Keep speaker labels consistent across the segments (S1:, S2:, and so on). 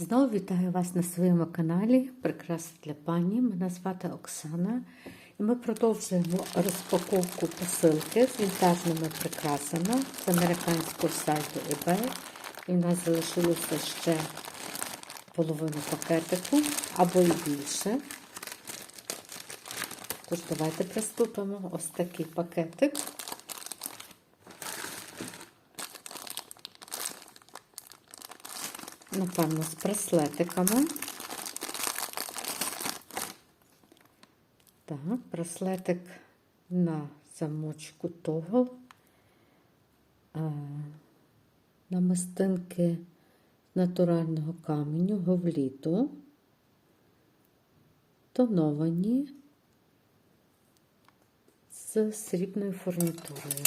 S1: Знову вітаю вас на своєму каналі Прикраси для пані. Мене звати Оксана. І ми продовжуємо розпаковку посилки з вінтажними прикрасами з американського сайту eBay. І в нас залишилося ще половину пакетику або і більше. Тож, давайте приступимо. Ось такий пакетик. Напевно, з браслетиками. Так, браслетик на замочку тогл. Намистинки натурального каменю, говліту, тоновані з срібною фурнітурою.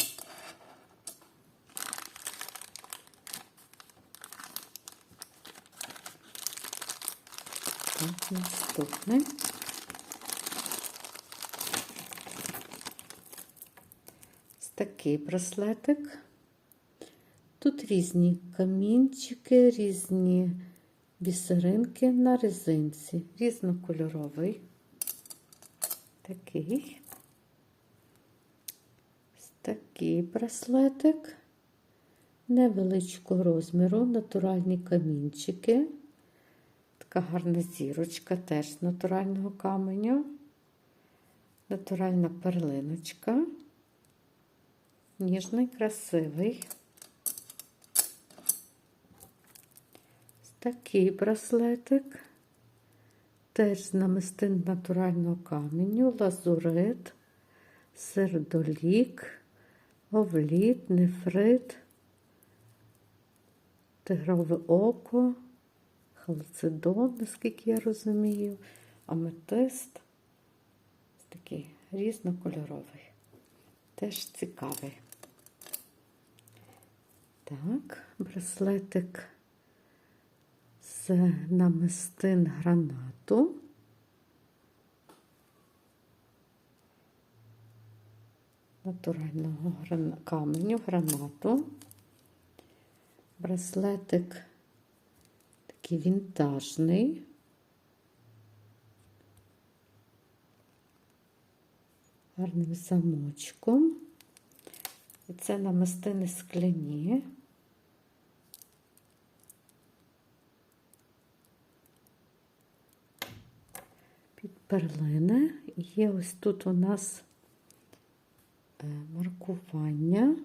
S1: Так, наступне. Ось такий браслетик. Тут різні камінчики, різні бісеринки на резинці, різнокольоровий. Такий. Такий браслетик. Невеличкого розміру, натуральні камінчики. Така гарна зірочка теж натурального каменю. Натуральна перлиночка. Ніжний, красивий. Такий браслетик. Теж з намистин натурального каменю, лазурит, сердолік, овліт, нефрит, тигрове око халцедон, наскільки я розумію, аметист. Такий різнокольоровий. Теж цікавий. Так, браслетик з намистин гранату. Натурального каменю гранату. Браслетик такий вінтажний. Гарним замочком. І це намистини скляні. Під перлини. Є ось тут у нас е, маркування.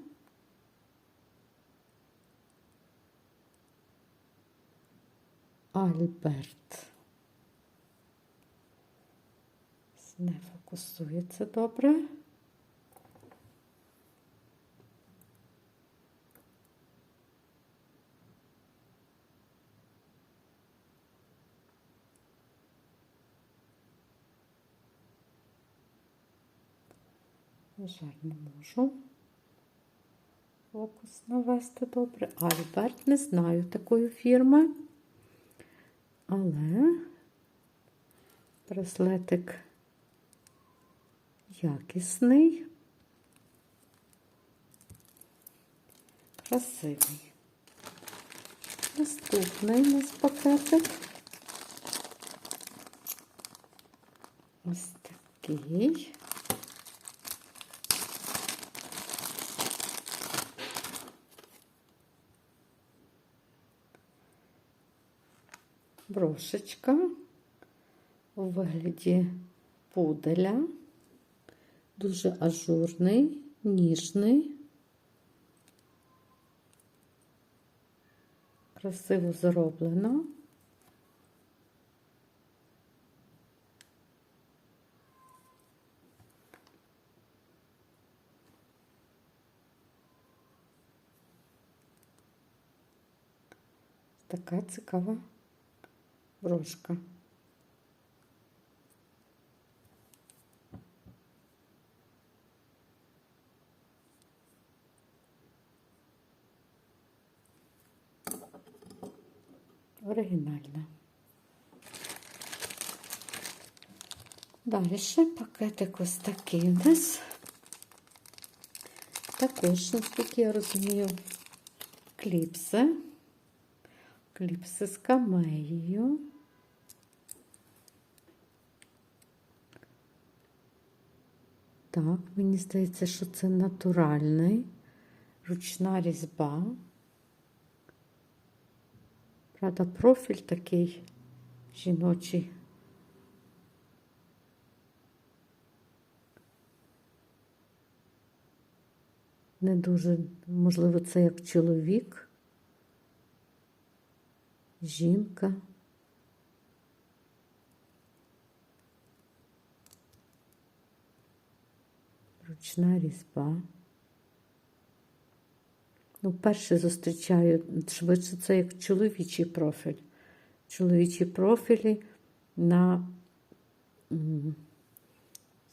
S1: Альберт. Не фокусується добре. Жаль, не можу фокус навести добре. Альберт не знаю такої фірми. Але браслетик якісний, красивий. Наступний у нас пакетик. Ось такий. Брошечка у вигляді пуделя, дуже ажурний, ніжний, красиво зроблено. Така цікава брошка. Оригінальна. Далі ще пакетик ось такий у нас. Також, наскільки я розумію, кліпси Кліпси з камеєю. Так, мені здається, що це натуральний, ручна різьба. Правда, профіль такий жіночий. Не дуже, можливо, це як чоловік, жінка. Ручна різьба. Ну, перше зустрічаю, швидше це як чоловічий профіль. Чоловічі профілі на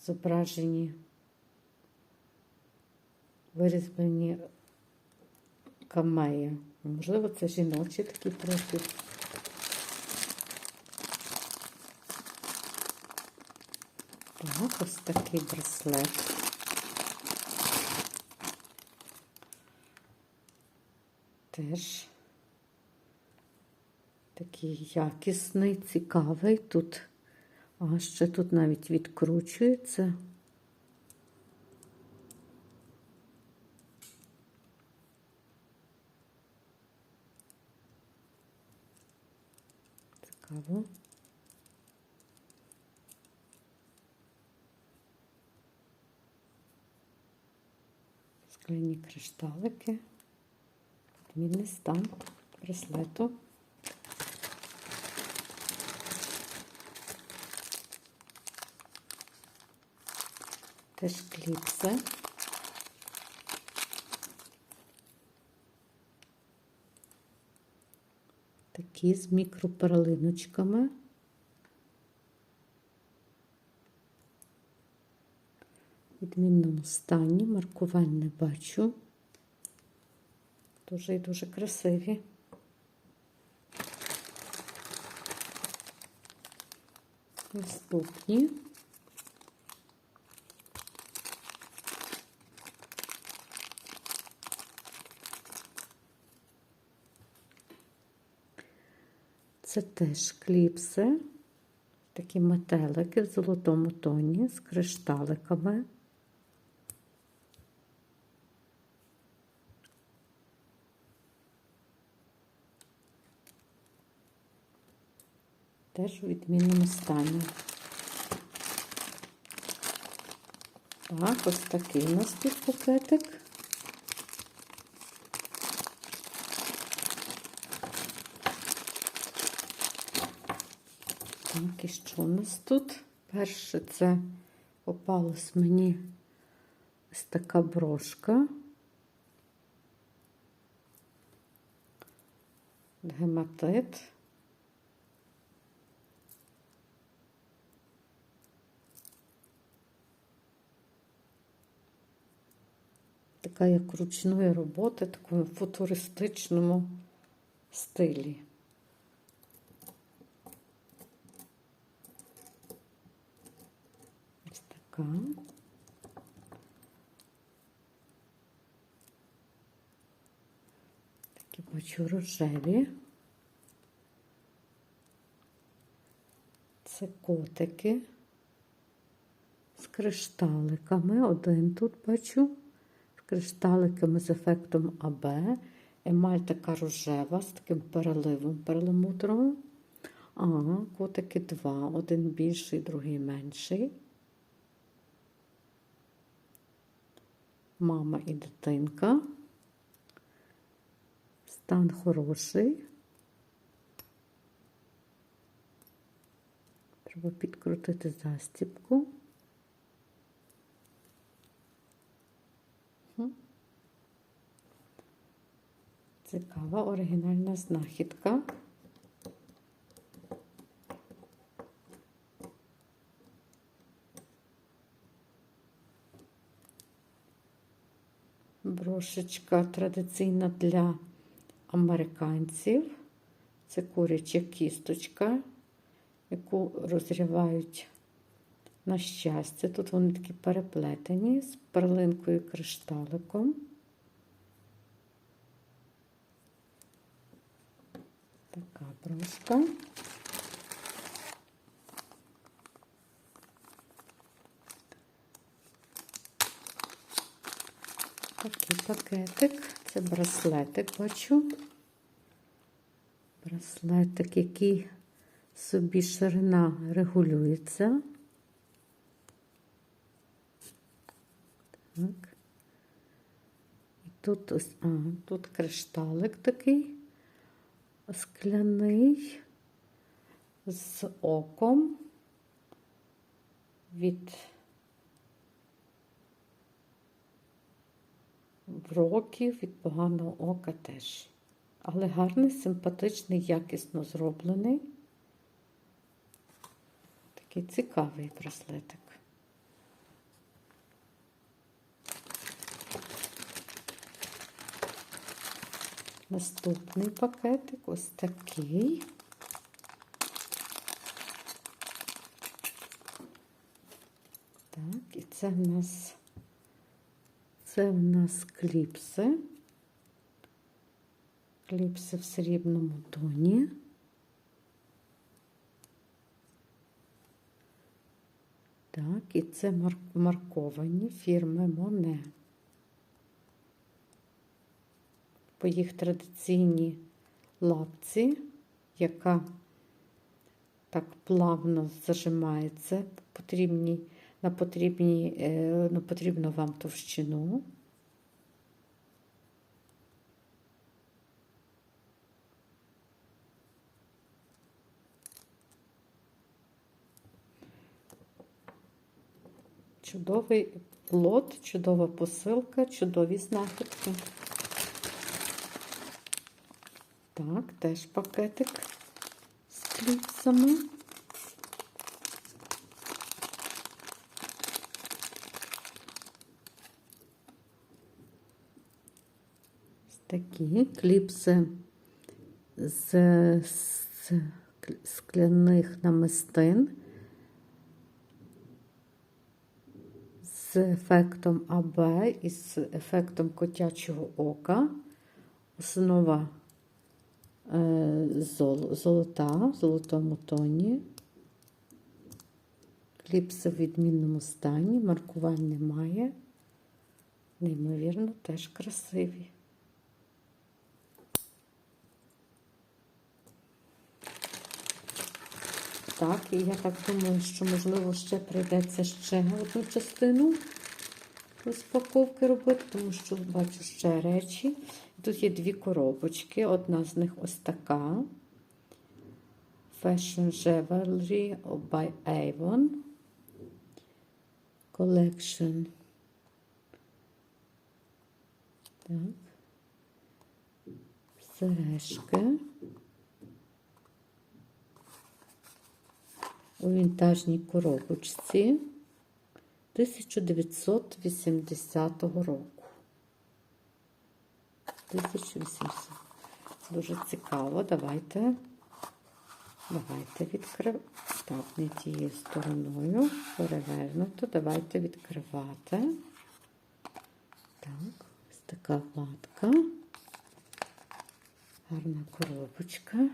S1: зображенні вирізблені камея. Можливо, це жіночий такий профіль. Так, ось такий браслет. Теж такий якісний, цікавий. Тут, а ще тут навіть відкручується. Цікаво. Скляні кришталики. Відмінний стан браслету. Теж кліпси. Такі з мікроперлиночками. Відмінному стані, маркувань не бачу. Дуже і дуже красиві. Наступні. Це теж кліпси, такі метелики в золотому тоні з кришталиками. Теж у відмінному стані. Так, ось такий у нас тут пакетик. Так, і що у нас тут? Перше це попалась мені ось така брошка. Гематит. Така як ручної роботи, такому футуристичному стилі. Ось. Такі бачу рожеві. Це котики з кришталиками. Один тут бачу. З кришталиками з ефектом АБ. Емаль така рожева з таким переливом перламутровим. А, котики два. Один більший, другий менший. Мама і дитинка. Стан хороший. Треба підкрутити застіпку. Цікава оригінальна знахідка. Брошечка традиційна для американців. Це куряча кісточка, яку розривають на щастя. Тут вони такі переплетені з перлинкою кришталиком. Така брошка. Такий пакетик. Це браслетик бачу. Браслетик, який собі ширина регулюється. Так. І тут ось, а, тут кришталик такий скляний з оком від років, від поганого ока теж. Але гарний, симпатичний, якісно зроблений. Такий цікавий браслетик. Наступний пакетик ось такий. Так, і це в нас це в нас кліпси. Кліпси в срібному тоні. Так, і це марковані фірми Моне. По їх традиційній лапці, яка так плавно зажимається потрібні, на, потрібні, е, на потрібну вам товщину. Чудовий лот, чудова посилка, чудові знахідки. Так, теж пакетик з кліпсами. Такі кліпси з, з скляних намистин. з ефектом АБ і з ефектом котячого ока. Основа е, золота в золотому тоні. Кліпси в відмінному стані, маркувань немає. Неймовірно, теж красиві. Так, і я так думаю, що, можливо, ще прийдеться ще одну частину розпаковки робити, тому що бачу ще речі. Тут є дві коробочки. Одна з них ось така. Fashion Jewelry by Avon. Collection. Так. Сережки. У вінтажній коробочці 1980 року. 1800. Дуже цікаво. Давайте. Давайте відкривати. Так, не тією стороною. Перевернуто. Давайте відкривати. Так, ось така гладка. Гарна коробочка.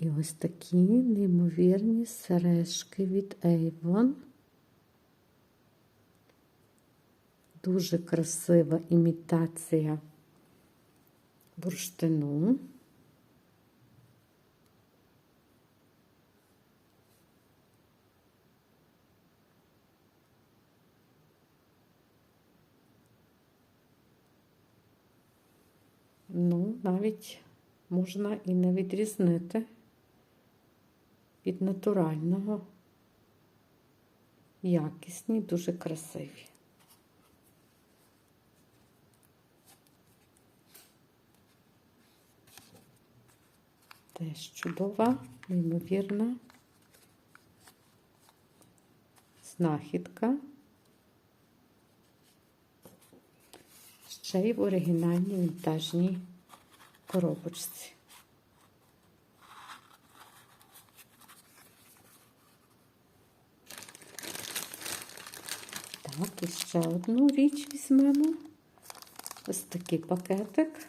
S1: І ось такі неймовірні сережки від Avon. Дуже красива імітація бурштину. Ну, навіть можна і не відрізнити від натурального, якісні, дуже красиві. Теж чудова, неймовірна знахідка. Ще й в оригінальній вінтажній коробочці. Так, і ще одну річ візьмемо. Ось такий пакетик.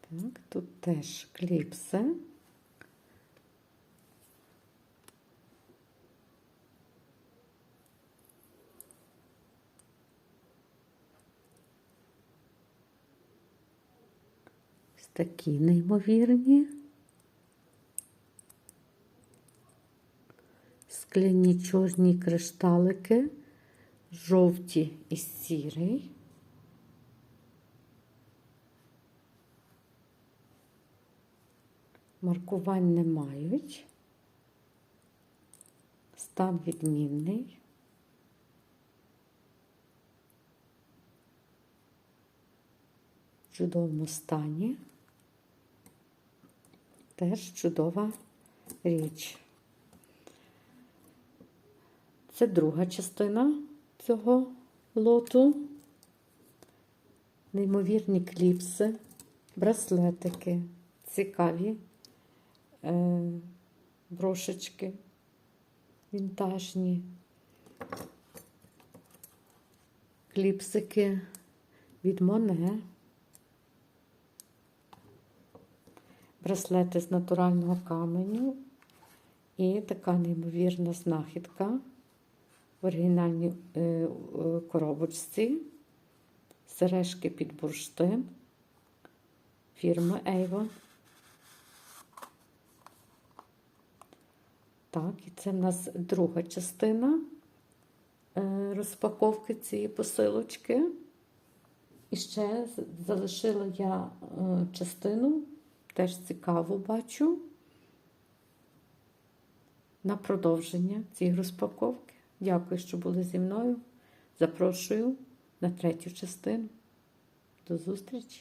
S1: Так, тут теж кліпси. Ось такі неймовірні. Скляні чорні кришталики, жовті і сірий. Маркувань не мають. Стан відмінний. В чудовому стані. Теж чудова річ. Це друга частина цього лоту. Неймовірні кліпси, браслетики, цікаві е, брошечки, вінтажні, кліпсики від Моне, браслети з натурального каменю. І така неймовірна знахідка в оригінальній е, е, коробочці, сережки під бурштин фірми Avon. Так, і це в нас друга частина е, розпаковки цієї посилочки. І ще залишила я частину, теж цікаву бачу, на продовження цієї розпаковки. Дякую, що були зі мною. Запрошую на третю частину. До зустрічі!